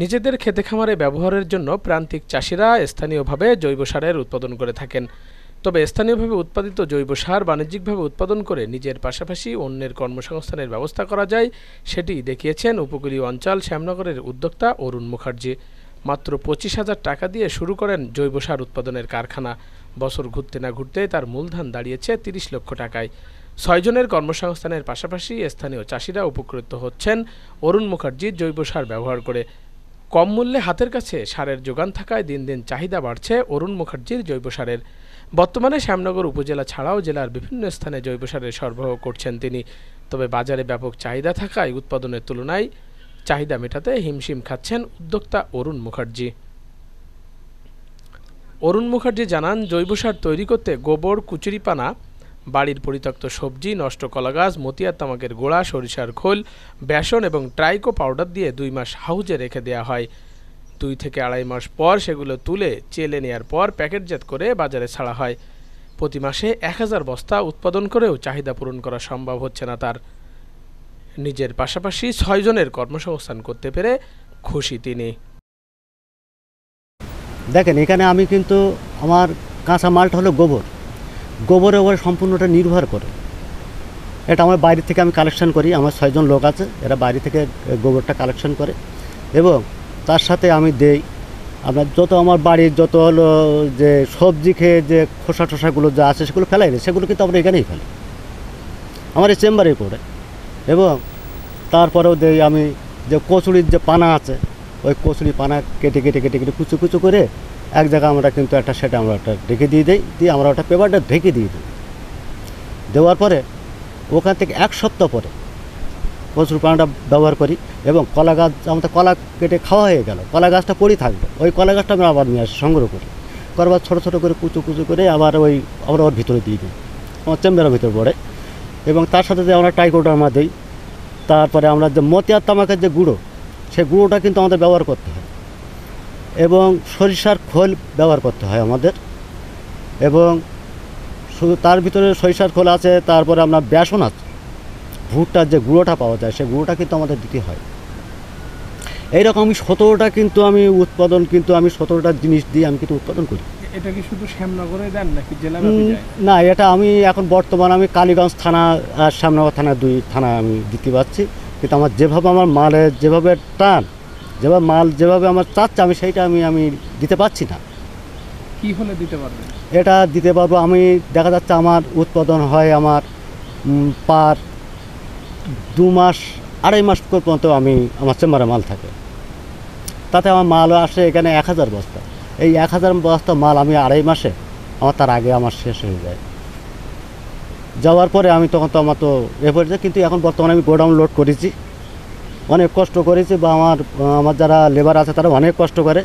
নিজেদের খেতে খামারে ব্যবহারের জন্য প্রান্তিক চাষিরা স্থানীয়ভাবে জৈব সারের উৎপাদন করে থাকেন। তবে স্থানীয়ভাবে উৎপাদিত জৈব সার বাণিজ্যিকভাবে উৎপাদন করে নিজের পাশাপাশি অন্যের কর্মসংস্থানের ব্যবস্থা করা যায় সেটি দেখিয়েছেন উপকূলীয় অঞ্চল শ্যামনগরের উদ্যোক্তা অরুণ মুখার্জি। মাত্র পঁচিশ হাজার টাকা দিয়ে শুরু করেন জৈব সার উৎপাদনের কারখানা। বছর ঘুরতে না ঘুরতে তার মূলধন দাঁড়িয়েছে তিরিশ লক্ষ টাকায়। ছয়জনের কর্মসংস্থানের পাশাপাশি স্থানীয় চাষিরা উপকৃত হচ্ছেন অরুণ মুখার্জির জৈব সার ব্যবহার করে। কম মূল্যে হাতের কাছে সারের যোগান থাকায় দিন দিন চাহিদা বাড়ছে অরুণ মুখার্জির জৈব সারের। বর্তমানে শ্যামনগর উপজেলা ছাড়াও জেলার বিভিন্ন স্থানে জৈব সারের সরবরাহ করছেন তিনি। তবে বাজারে ব্যাপক চাহিদা থাকায় উৎপাদনের তুলনায় চাহিদা মেটাতে হিমশিম খাচ্ছেন উদ্যোক্তা অরুণ মুখার্জি। অরুণ মুখার্জি জানান, জৈব সার তৈরি করতে গোবর, কুচুরিপানা বাড়ির পরিত্যক্ত সবজি, নষ্ট কলাগাছ, মতিয়ার তামাকের গোড়া, সরিষার খোল, বেসন এবং ট্রাইকো পাউডার দিয়ে দুই মাস হাউজে রেখে দেওয়া হয়। দুই থেকে আড়াই মাস পর সেগুলো তুলে চেলে নেওয়ার পর প্যাকেটজাত করে বাজারে ছাড়া হয়। প্রতি মাসে এক হাজার বস্তা উৎপাদন করেও চাহিদা পূরণ করা সম্ভব হচ্ছে না তার। নিজের পাশাপাশি ছয়জনের কর্মসংস্থান করতে পেরে খুশি তিনি। দেখেন, এখানে আমি কিন্তু আমার কাঁচা মালটা হলো গোবর। গোবরের ওপরে সম্পূর্ণটা নির্ভর করে। এটা আমার বাইরে থেকে আমি কালেকশন করি, আমার ছয়জন লোক আছে, এরা বাইরে থেকে গোবরটা কালেকশন করে এবং তার সাথে আমি দেই। আপনার যত আমার বাড়ির যত হলো যে সবজি খেয়ে যে খোসা টোসাগুলো যা আছে সেগুলো ফেলাই না সেগুলো কিন্তু আমরা এখানেই ফেলি আমার এই চেম্বারে পড়ে এবং তারপরেও দেই আমি যে কচুরির যে পানা আছে, ওই কচুরি পানা কেটে কেটে কেটে কেটে কুচু কুচু করে এক জায়গায় আমরা কিন্তু একটা সেটা আমরা একটা ঢেকে দিয়ে দিই, দিয়ে আমরা ওটা পেপারটা ঢেকে দিয়ে দিই। দেওয়ার পরে ওখান থেকে এক সপ্তাহ পরে প্রচুর পানাটা ব্যবহার করি এবং কলা গাছ, আমাদের কলা কেটে খাওয়া হয়ে গেল, কলা গাছটা পড়েই থাকবে, ওই কলা গাছটা আমরা আবার নিয়ে আসি, সংগ্রহ করি। করবার ছোটো ছোটো করে কুচু কুচু করে আবার ওই আমরা ওর ভিতরে দিয়ে দিই, আমার চেম্বারের ভিতরে পড়ে। এবং তার সাথে যে আমরা টাইকোটা আমরা দিই, তারপরে আমরা যে মতিয়ার তামাকের যে গুঁড়ো সেই গুঁড়োটা কিন্তু আমাদের ব্যবহার করতে হয়। এবং সরিষার খোল ব্যবহার করতে হয় আমাদের। এবং শুধু তার ভিতরে সরিষার খোল আছে তারপরে আপনার বেসন আছে। ভুট্টার যে গুঁড়োটা পাওয়া যায় সেই গুঁড়োটা কিন্তু আমাদের দিতে হয়। এইরকম আমি সতেরোটা কিন্তু আমি উৎপাদন কিন্তু আমি সতেরোটা জিনিস দিয়ে আমি কিন্তু উৎপাদন করি। এটা কি শুধু শ্যামনগরে দেন নাকি উম, না এটা আমি এখন বর্তমান আমি কালীগঞ্জ থানা আর শ্যামনগর থানা দুই থানা আমি দিতে পারছি। কিন্তু আমার যেভাবে আমার মালের যেভাবে টান যেভাবে মাল যেভাবে আমার চাচ্ছে আমি সেইটা আমি আমি দিতে পারছি না। কি হলে দিতে পারবেন? এটা দিতে পারব আমি দেখা যাচ্ছে আমার উৎপাদন হয় আমার পার দু মাস আড়াই মাস পর্যন্ত আমি আমার চেম্বারে মাল থাকে। তাতে আমার মাল আসে এখানে এক হাজার বস্তা। এই এক হাজার বস্তা মাল আমি আড়াই মাসে আমার তার আগে আমার শেষ হয়ে যায়। যাওয়ার পরে আমি তখন তো আমার তো এ পড়েছে কিন্তু এখন বর্তমানে আমি গোডাউন লোড করেছি। অনেক কষ্ট করেছি বা আমার আমার যারা লেবার আছে তারা অনেক কষ্ট করে।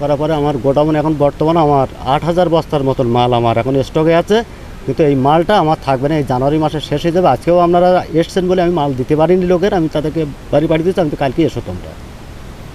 করার পরে আমার গোডাউন এখন বর্তমানে আমার আট হাজার বস্তার মতন মাল আমার এখন স্টকে আছে। কিন্তু এই মালটা আমার থাকবে না, এই জানুয়ারি মাসের শেষ হয়ে যাবে। আজকেও আপনারা এসছেন বলে আমি মাল দিতে পারিনি লোকের, আমি তাদেরকে বাড়ি বাড়ি দিচ্ছি আমি তো কালকে এসো তোমরা।